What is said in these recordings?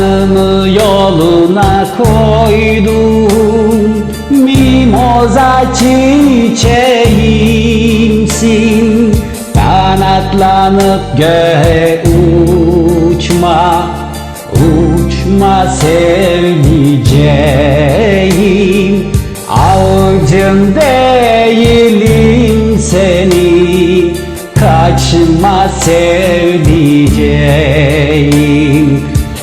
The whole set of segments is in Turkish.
Canımı yoluna koydum Mimoza çiçeğimsin. Kanatlanıp göğe uçma. Uçma sevdiceğim Avucun değilim seni. Kaçma sevdiceğim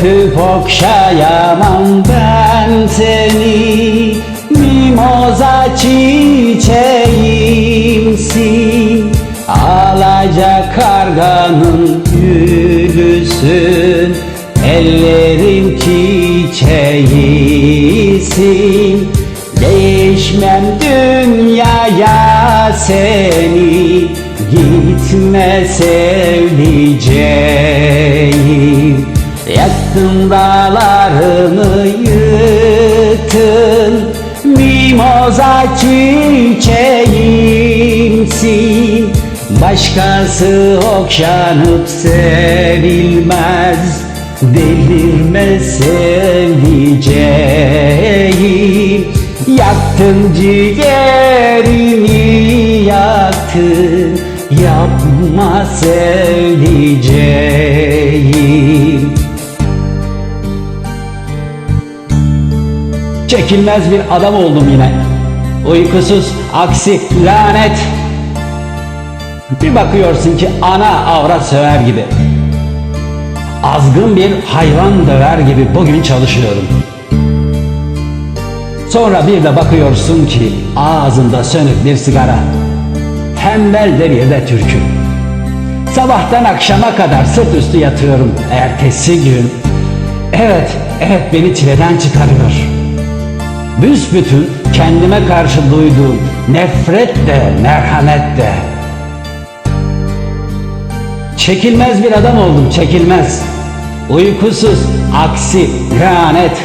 Öpüp okşayamam ben seni. Mimoza çiçeğimsin Alacak karganın gülüsün Ellerin çiçeğisin Değişmem dünyaya seni. Gitme sevdiceğim Yaktın dağlarını yıktın. Mimoza çiçeğimsin. Başkası okşanıp sevilmez. Delirme sevdiceğim. Yaktın ciğerimi yaktın Yapma sevdiceğim Çekilmez bir adam oldum yine. Uykusuz, aksi, lanet. Bir bakıyorsun ki ana avrat söver gibi. Azgın bir hayvan döver gibi bugün çalışıyorum. Sonra bir de bakıyorsun ki ağzında sönük bir sigara. Tembel de bir de türkü. Sabahtan akşama kadar sırt üstü yatıyorum. Ertesi gün. Evet, evet beni çileden çıkarıyor Büsbütün kendime karşı duyduğum nefret de merhamet de. Çekilmez bir adam oldum çekilmez. Uykusuz, aksi, lanet.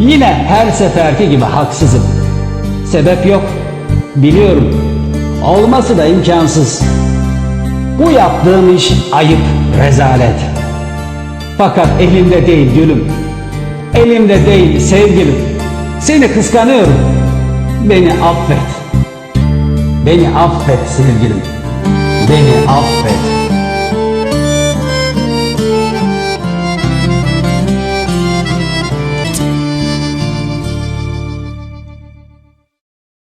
Yine her seferki gibi haksızım. Sebep yok, biliyorum. Olması da imkansız. Bu yaptığım iş ayıp, rezalet. Fakat elimde değil gülüm. Elimde değil sevgilim Seni kıskanıyorum. Beni affet. Beni affet sevgilim. Beni affet